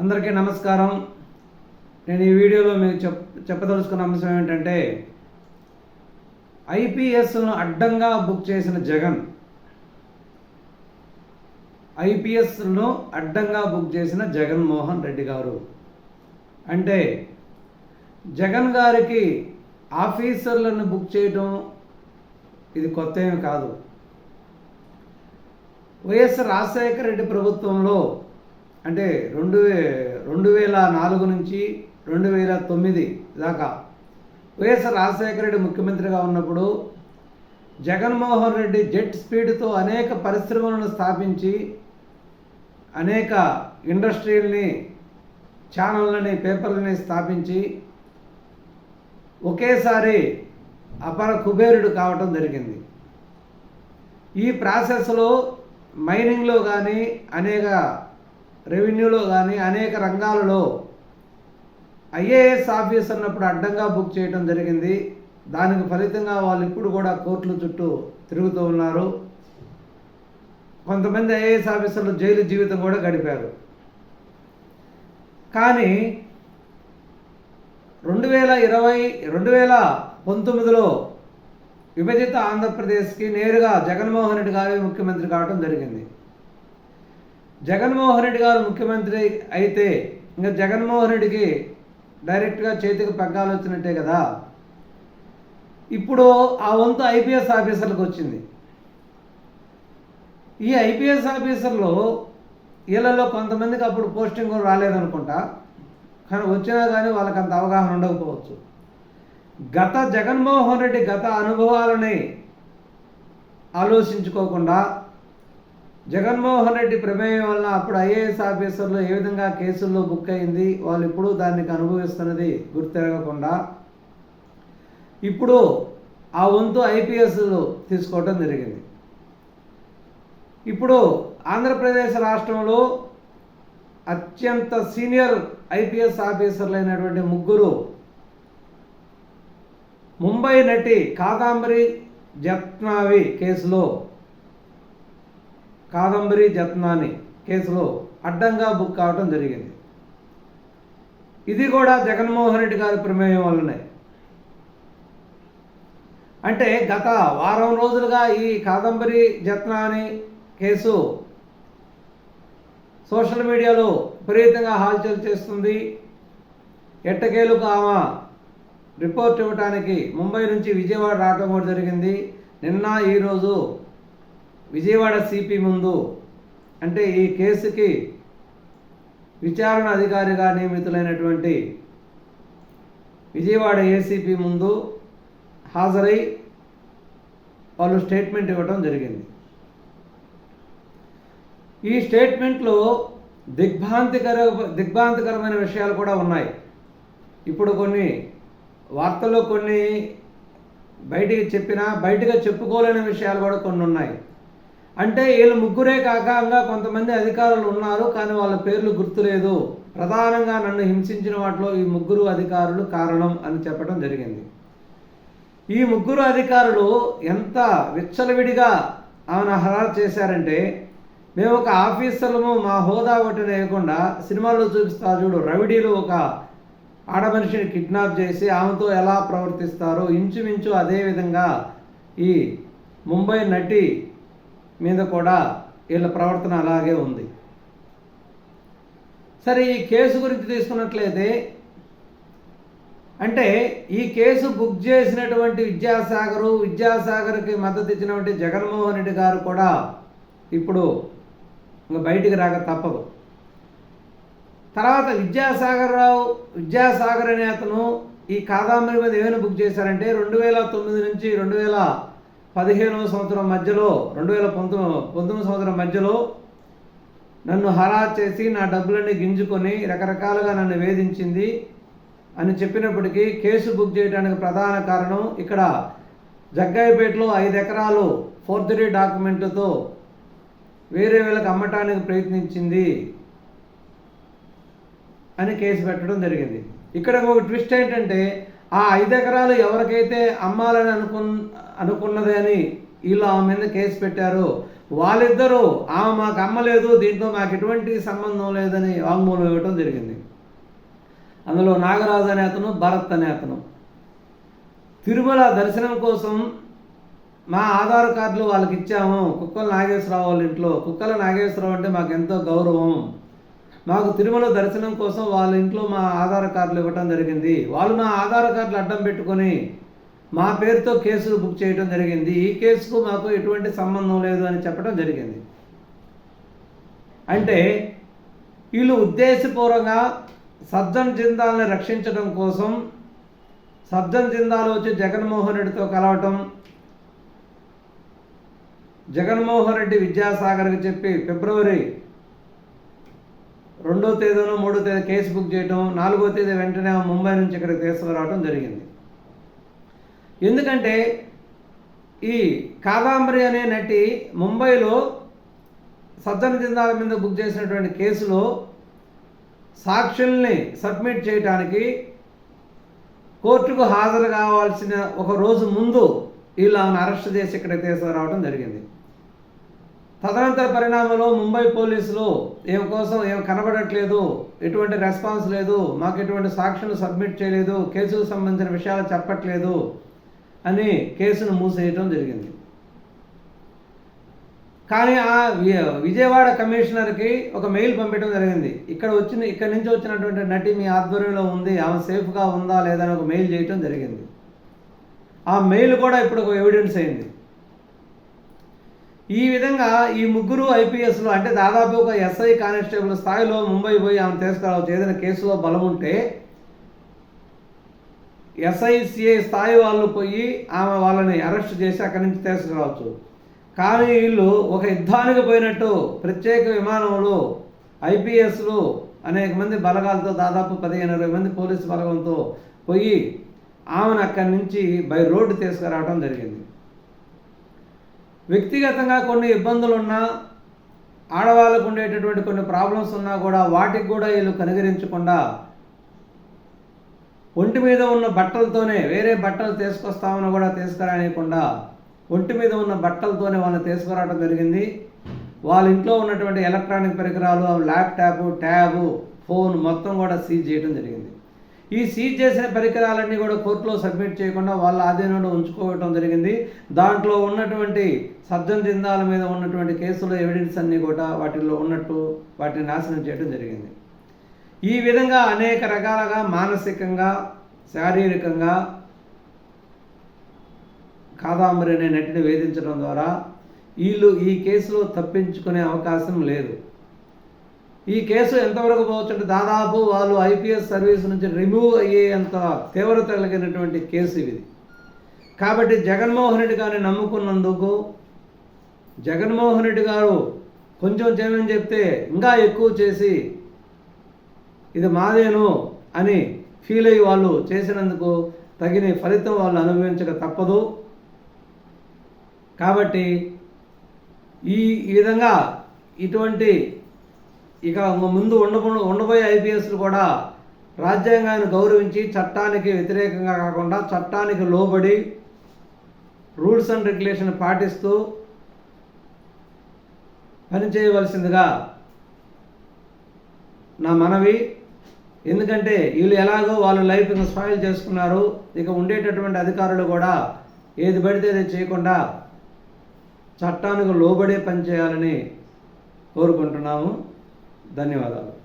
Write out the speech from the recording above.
అందరికీ నమస్కారం. నేను ఈ వీడియోలో మీకు చెప్ చెప్పదలుచుకున్న అంశం ఏంటంటే ఐపీఎస్ను అడ్డంగా బుక్ చేసిన జగన్ ఐపీఎస్ను అడ్డంగా బుక్ చేసిన జగన్మోహన్ రెడ్డి గారు. అంటే జగన్ గారికి ఆఫీసర్లను బుక్ చేయడం ఇది కొత్త ఏమి కాదు. వైఎస్ రాజశేఖర రెడ్డి ప్రభుత్వంలో అంటే రెండు వే రెండు వేల నాలుగు నుంచి రెండు వేల తొమ్మిది దాకా వైఎస్ రాజశేఖర రెడ్డి ముఖ్యమంత్రిగా ఉన్నప్పుడు జగన్మోహన్ రెడ్డి జెట్ స్పీడ్తో అనేక పరిశ్రమలను స్థాపించి అనేక ఇండస్ట్రీల్ని ఛానళ్ళని పేపర్లని స్థాపించి ఒకేసారి అపర కుబేరుడు కావటం జరిగింది. ఈ ప్రాసెస్లో మైనింగ్లో కానీ అనేక రెవెన్యూలో కానీ అనేక రంగాలలో ఐఏఎస్ ఆఫీస్ అన్నప్పుడు అడ్డంగా బుక్ చేయడం జరిగింది. దానికి ఫలితంగా వాళ్ళు ఇప్పుడు కూడా కోర్టుల చుట్టూ తిరుగుతూ ఉన్నారు. కొంతమంది ఐఏఎస్ ఆఫీసర్లు జైలు జీవితం కూడా గడిపారు. కానీ రెండు వేల ఇరవై రెండు వేల పంతొమ్మిదిలో విభజిత ఆంధ్రప్రదేశ్కి నేరుగా జగన్మోహన్ రెడ్డి గారే ముఖ్యమంత్రి కావడం జరిగింది. జగన్మోహన్ రెడ్డి గారు ముఖ్యమంత్రి అయితే ఇంకా జగన్మోహన్ రెడ్డికి డైరెక్ట్గా చేతికి పగ్గాలు వచ్చినట్టే కదా. ఇప్పుడు ఆ వంతు ఐపీఎస్ ఆఫీసర్లకు వచ్చింది. ఈ ఐపీఎస్ ఆఫీసర్లు వీళ్ళలో కొంతమందికి అప్పుడు పోస్టింగ్ రాలేదనుకుంటా. కానీ వచ్చినా కానీ వాళ్ళకి అంత అవగాహన ఉండకపోవచ్చు. గత జగన్మోహన్ రెడ్డి గత అనుభవాలని ఆలోచించుకోకుండా జగన్మోహన్ రెడ్డి ప్రమేయం వలన అప్పుడు ఐఏఎస్ ఆఫీసర్లు ఏ విధంగా కేసుల్లో బుక్ అయింది వాళ్ళు ఇప్పుడు దానికి అనుభవిస్తున్నది గుర్తెరగకుండా. ఇప్పుడు ఆ వంతు ఐపీఎస్లు తీసుకోవటం జరిగింది. ఇప్పుడు ఆంధ్రప్రదేశ్ రాష్ట్రంలో అత్యంత సీనియర్ ఐపీఎస్ ఆఫీసర్లు అయినటువంటి ముగ్గురు ముంబై నటి కాదంబరి జత్నావి కేసులో కాదంబరి జత్నాని కేసులో అడ్డంగా బుక్ కావడం జరిగింది. ఇది కూడా జగన్మోహన్ రెడ్డి గారి ప్రమేయం వల్లనే. అంటే గత వారం రోజులుగా ఈ కాదంబరి జత్నాని కేసు సోషల్ మీడియాలో విపరీతంగా హాల్చల్ చేస్తుంది. ఎట్టకేలకు ఆమె రిపోర్ట్ ఇవ్వడానికి ముంబై నుంచి విజయవాడ రావడం కూడా జరిగింది. నిన్న ఈరోజు విజయవాడ సిపి ముందు అంటే ఈ కేసుకి విచారణ అధికారిగా నియమితులైనటువంటి విజయవాడ ఏసీపీ ముందు హాజరై వాళ్ళు స్టేట్మెంట్ ఇవ్వడం జరిగింది. ఈ స్టేట్మెంట్లో దిగ్భ్రాంతికర దిగ్భ్రాంతికరమైన విషయాలు కూడా ఉన్నాయి. ఇప్పుడు కొన్ని వార్తల్లో కొన్ని బయటికి చెప్పినా బయటగా చెప్పుకోలేని విషయాలు కూడా కొన్ని ఉన్నాయి. అంటే వీళ్ళు ముగ్గురే కాక ఇంకా కొంతమంది అధికారులు ఉన్నారు కానీ వాళ్ళ పేర్లు గుర్తులేదు. ప్రధానంగా నన్ను హింసించిన వాటిలో ఈ ముగ్గురు అధికారులు కారణం అని చెప్పడం జరిగింది. ఈ ముగ్గురు అధికారులు ఎంత విచ్చలవిడిగా ఆమెను హరారు చేశారంటే మేము ఒక ఆఫీసర్లము మా హోదా ఒకటి లేకుండా సినిమాల్లో చూపిస్తారు చూడు రవిడీలు ఒక ఆడమనిషిని కిడ్నాప్ చేసి ఆమెతో ఎలా ప్రవర్తిస్తారో ఇంచుమించు అదేవిధంగా ఈ ముంబై నటి మీద కూడా వీళ్ళ ప్రవర్తన అలాగే ఉంది. సరే ఈ కేసు గురించి తీసుకున్నట్లయితే అంటే ఈ కేసు బుక్ చేసినటువంటి విద్యాసాగరు విద్యాసాగర్కి మద్దతు ఇచ్చినటువంటి జగన్మోహన్ రెడ్డి గారు కూడా ఇప్పుడు బయటికి రాక తప్పదు. తర్వాత విద్యాసాగర్ రావు విద్యాసాగర్ అనే అతను ఈ కాదాంబరి మీద ఏమైనా బుక్ చేశారంటే రెండు వేల తొమ్మిది నుంచి రెండు వేల పదిహేనవ సంవత్సరం మధ్యలో రెండు వేల పంతొమ్మిది పంతొమ్మిది సంవత్సరం మధ్యలో నన్ను హరా చేసి నా డబ్బులన్నీ గింజుకొని రకరకాలుగా నన్ను వేధించింది అని చెప్పినప్పటికీ కేసు బుక్ చేయడానికి ప్రధాన కారణం ఇక్కడ జగ్గాయిపేటలో ఐదు ఎకరాలు ఫోర్జరీ డాక్యుమెంట్లతో వేరే వీళ్ళకి అమ్మటానికి ప్రయత్నించింది అని కేసు పెట్టడం జరిగింది. ఇక్కడ ఒక ట్విస్ట్ ఏంటంటే ఆ ఐదు ఎకరాలు ఎవరికైతే అమ్మాలని అనుకు అనుకున్నదే అని వీళ్ళు ఆమె మీద కేసు పెట్టారు వాళ్ళిద్దరూ ఆమె మాకు అమ్మలేదు దీంట్లో మాకు ఎటువంటి సంబంధం లేదని వాంగ్మూలం ఇవ్వటం జరిగింది. అందులో నాగరాజు అనే అతను భరత్ అనే అతను. తిరుమల దర్శనం కోసం మా ఆధార్ కార్డులు వాళ్ళకి ఇచ్చాము. కుక్కల నాగేశ్వరరావు వాళ్ళ ఇంట్లో. కుక్కల నాగేశ్వరరావు అంటే మాకు ఎంతో గౌరవం. మాకు తిరుమల దర్శనం కోసం వాళ్ళ ఇంట్లో మా ఆధార్ కార్డులు ఇవ్వటం జరిగింది. వాళ్ళు మా ఆధార్ కార్డులు అడ్డం పెట్టుకొని మా పేరుతో కేసులు బుక్ చేయడం జరిగింది. ఈ కేసుకు మాకు ఎటువంటి సంబంధం లేదు అని చెప్పడం జరిగింది. అంటే వీళ్ళు ఉద్దేశపూర్వకంగా సజ్జన్ జిందాల్ని రక్షించడం కోసం సజ్జన్ జిందాలు వచ్చి జగన్మోహన్ రెడ్డితో కలవటం జగన్మోహన్ రెడ్డి విద్యాసాగర్కి చెప్పి ఫిబ్రవరి రెండో తేదీనో మూడో తేదీ కేసు బుక్ చేయటం నాలుగో తేదీ వెంటనే ముంబై నుంచి ఇక్కడికి తీసుకురావడం జరిగింది. ఎందుకంటే ఈ కాదాంబరి అనే నటి ముంబైలో సజ్జన జిందాల మీద బుక్ చేసినటువంటి కేసులో సాక్షుల్ని సబ్మిట్ చేయడానికి కోర్టుకు హాజరు కావాల్సిన ఒక రోజు ముందు వీళ్ళు ఆమెను అరెస్ట్ చేసి ఇక్కడ తీసుకురావడం జరిగింది. తదనంతర పరిణామంలో ముంబై పోలీసులు ఏం కోసం ఏం కనబడట్లేదు ఎటువంటి రెస్పాన్స్ లేదు మాకు ఎటువంటి సాక్షులు సబ్మిట్ చేయలేదు కేసుకు సంబంధించిన విషయాలు చెప్పట్లేదు అని కేసును మూసేయటం జరిగింది. కానీ ఆ విజయవాడ కమిషనర్కి ఒక మెయిల్ పంపించడం జరిగింది. ఇక్కడ వచ్చిన ఇక్కడ నుంచి వచ్చినటువంటి నటి మీ ఆధ్వర్యంలో ఉంది ఆమె సేఫ్గా ఉందా లేదా అని ఒక మెయిల్ చేయటం జరిగింది. ఆ మెయిల్ కూడా ఇప్పుడు ఒక ఎవిడెన్స్ అయింది. ఈ విధంగా ఈ ముగ్గురు ఐపీఎస్లు అంటే దాదాపు ఒక ఎస్ఐ కానిస్టేబుల్ స్థాయిలో ముంబై పోయి ఆమె తీసుకురావచ్చు ఏదైనా కేసులో బలం ఉంటే ఎస్ఐసిఐ స్థాయి వాళ్ళు పోయి ఆమె వాళ్ళని అరెస్ట్ చేసి అక్కడి నుంచి తీసుకురావచ్చు. కానీ వీళ్ళు ఒక యుద్ధానికి పోయినట్టు ప్రత్యేక విమానంలో ఐపీఎస్లు అనేక మంది బలగాలతో దాదాపు పదిహేను ఇరవై మంది పోలీసు బలగంతో పోయి ఆమెను అక్కడి నుంచి బై రోడ్డు తీసుకురావడం జరిగింది. వ్యక్తిగతంగా కొన్ని ఇబ్బందులు ఉన్నా ఆడవాళ్ళకు ఉండేటటువంటి కొన్ని ప్రాబ్లమ్స్ ఉన్నా కూడా వాటికి కూడా వీళ్ళు కనిగరించకుండా ఒంటి మీద ఉన్న బట్టలతోనే వేరే బట్టలు తీసుకొస్తామని కూడా తీసుకురానియకుండా ఒంటి మీద ఉన్న బట్టలతోనే వాళ్ళని తీసుకురావడం జరిగింది. వాళ్ళ ఇంట్లో ఉన్నటువంటి ఎలక్ట్రానిక్ పరికరాలు ల్యాప్టాప్ ట్యాబు ఫోన్ మొత్తం కూడా సీజ్ చేయడం జరిగింది. ఈ సీజ్ చేసిన పరికరాలన్నీ కూడా కోర్టులో సబ్మిట్ చేయకుండా వాళ్ళ ఆధీనంలో ఉంచుకోవటం జరిగింది. దాంట్లో ఉన్నటువంటి సర్జన్ జిందాల మీద ఉన్నటువంటి కేసులో ఎవిడెన్స్ అన్నీ కూడా వాటిల్లో ఉన్నట్టు వాటిని నాశనం చేయడం జరిగింది. ఈ విధంగా అనేక రకాలుగా మానసికంగా శారీరకంగా కాదాంబరి అనే నటిని వేధించడం ద్వారా వీళ్ళు ఈ కేసులో తప్పించుకునే అవకాశం లేదు. ఈ కేసు ఎంతవరకు పోవచ్చు అంటే దాదాపు వాళ్ళు ఐపీఎస్ సర్వీస్ నుంచి రిమూవ్ అయ్యేంత తీవ్రత కలిగినటువంటి కేసు ఇది. కాబట్టి జగన్మోహన్ రెడ్డి గారిని నమ్ముకున్నందుకు జగన్మోహన్ రెడ్డి గారు కొంచెం చేయమని చెప్తే ఇంకా ఎక్కువ చేసి ఇది మాదేను అని ఫీల్ అయ్యి వాళ్ళు చేసినందుకు తగిన ఫలితం వాళ్ళు అనుభవించక తప్పదు. కాబట్టి ఈ విధంగా ఇటువంటి ఇక ముందు ఉండబో ఉండబోయే ఐపీఎస్లు కూడా రాజ్యాంగాన్ని గౌరవించి చట్టానికి వ్యతిరేకంగా కాకుండా చట్టానికి లోబడి రూల్స్ అండ్ రెగ్యులేషన్ పాటిస్తూ పనిచేయవలసిందిగా నా మనవి. ఎందుకంటే వీళ్ళు ఎలాగో వాళ్ళు లైఫ్ ఇంకా స్పాయిల్ చేసుకున్నారు. ఇక ఉండేటటువంటి అధికారులు కూడా ఏది పడితే అది చేయకుండా చట్టానికి లోబడే పనిచేయాలని కోరుకుంటున్నాము. ధన్యవాదాలు.